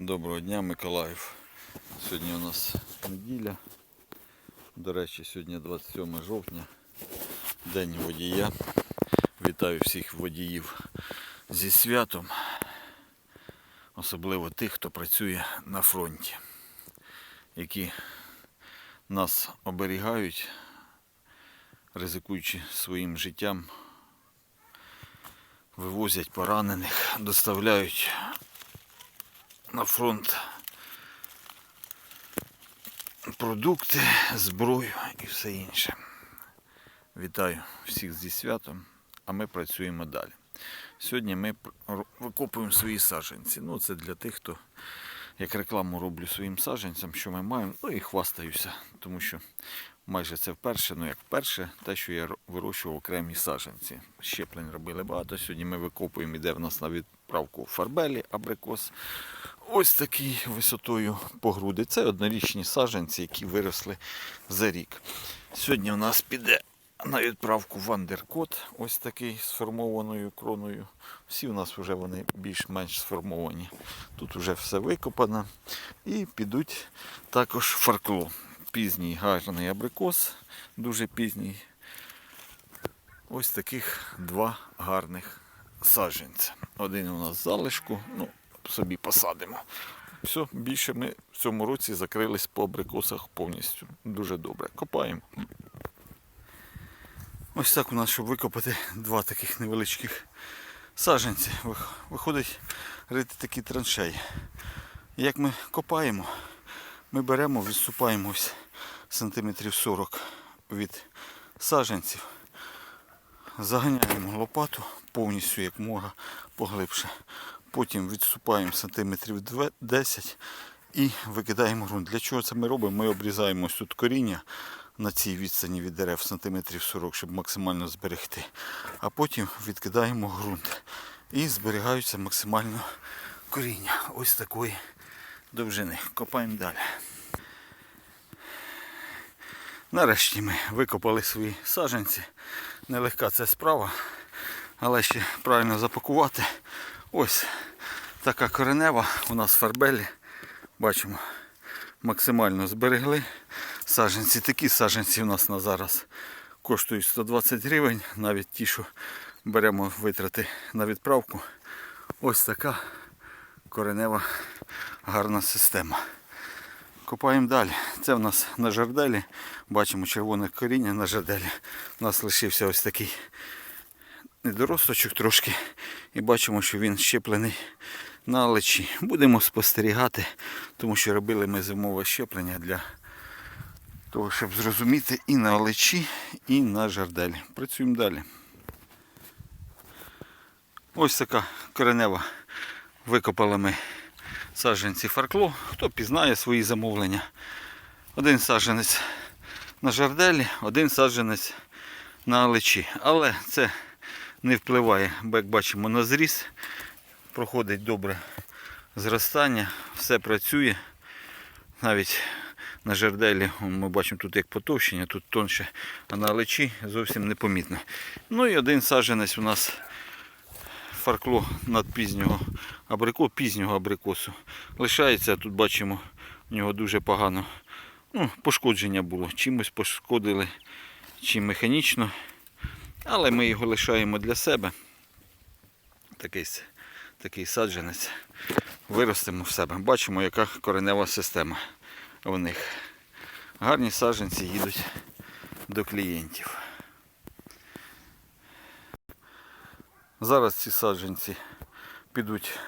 Доброго дня, Миколаїв. Сьогодні у нас неділя. До речі, сьогодні 27 жовтня, День водія. Вітаю всіх водіїв зі святом. Особливо тих, хто працює на фронті, які нас оберігають, ризикуючи своїм життям, вивозять поранених, доставляють на фронт продукти, зброю і все інше. Вітаю всіх зі святом, а ми працюємо далі. Сьогодні ми викопуємо свої саджанці. Ну, це для тих, хто як рекламу роблю своїм саджанцям, що ми маємо, ну і хвастаюся, тому що майже це вперше, ну як вперше, те, що я вирощував окремі саджанці. Щеплень робили багато. Сьогодні ми викопуємо, іде в нас на відправку фарбелі, абрикос. Ось такий висотою по груди. Це однорічні саджанці, які виросли за рік. Сьогодні у нас піде на відправку вандеркот, ось такий з формованою кроною. Всі у нас вже вони більш-менш сформовані. Тут вже все викопано. І підуть також фаркло. Пізній гарний абрикос, дуже пізній. Ось таких два гарних саджанця. Один у нас залишку, ну, собі посадимо. Все, більше ми в цьому році закрились по абрикосах повністю. Дуже добре. Копаємо. Ось так у нас, щоб викопати два таких невеличких саджанці. Виходить рити такі траншеї. Як ми копаємо, ми беремо, відступаємо ось сантиметрів 40 від саджанців. Заганяємо лопату повністю як мога поглибше. Потім відступаємо сантиметрів 10 і викидаємо ґрунт. Для чого це ми робимо? Ми обрізаємо ось тут коріння на цій відстані від дерев сантиметрів 40, щоб максимально зберегти. А потім відкидаємо ґрунт. І зберігаються максимально коріння. Ось такої довжини. Копаємо далі. Нарешті ми викопали свої саджанці. Нелегка це справа, але ще правильно запакувати. Ось така коренева у нас фарбелі. Бачимо, максимально зберегли. Саджанці, такі саджанці у нас на зараз коштують 120 гривень, навіть ті, що беремо витрати на відправку. Ось така коренева гарна система. Копаємо далі. Це в нас на жарделі. Бачимо червоне коріння на жарделі. У нас лишився ось такий недоросточок трошки. І бачимо, що він щеплений на лечі. Будемо спостерігати, тому що робили ми зимове щеплення для того, щоб зрозуміти і на лечі, і на жарделі. Працюємо далі. Ось така коренева. Викопали ми саджанці фаркло. Хто пізнає свої замовлення. Один саджанець на жарделі, один саджанець на лечі. Але це не впливає, бо як бачимо на зріз. Проходить добре зростання, все працює. Навіть на жарделі он, ми бачимо тут як потовщення, тут тонше, а на лечі зовсім непомітно. Ну і один саджанець у нас фаркло над пізнього абрико, пізнього абрикосу. Лишається, тут бачимо, у нього дуже погано ну, пошкодження було. Чимось пошкодили, чи механічно. Але ми його лишаємо для себе. Такий, такий саджанець. Виростимо в себе. Бачимо, яка коренева система в них. Гарні саджанці їдуть до клієнтів. Зараз ці саджанці підуть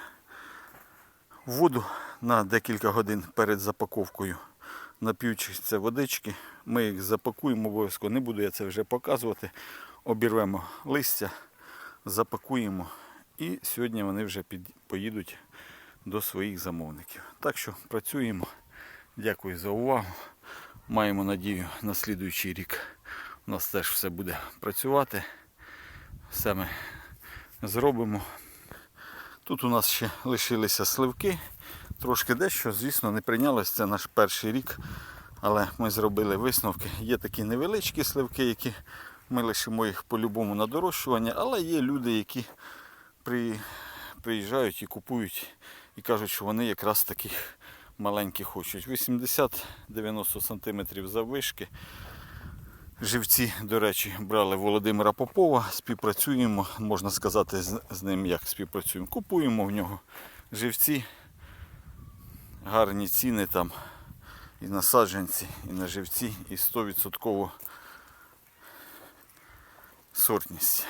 в воду на декілька годин перед запаковкою. Нап'ються водички. Ми їх запакуємо обов'язково. Не буду я це вже показувати. Обірвемо листя, запакуємо. І сьогодні вони вже під, поїдуть до своїх замовників. Так що працюємо. Дякую за увагу. Маємо надію на слідуючий рік у нас теж все буде працювати. Все ми зробимо. Тут у нас ще лишилися сливки. Трошки дещо, звісно, не прийнялось. Це наш перший рік. Але ми зробили висновки. Є такі невеличкі сливки, які ми лишимо їх по-любому на дорощування, але є люди, які при приїжджають і купують і кажуть, що вони якраз таких маленьких хочуть. 80-90 см заввишки. Живці, до речі, брали Володимира Попова, співпрацюємо, можна сказати, з, ним як співпрацюємо. Купуємо в нього живці, гарні ціни там і на саджанці, і на живці, і 100% сортність.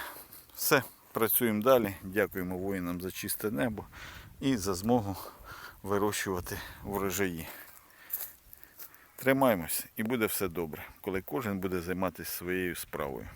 Все, працюємо далі. Дякуємо воїнам за чисте небо і за змогу вирощувати врожаї. Тримаємось і буде все добре, коли кожен буде займатися своєю справою.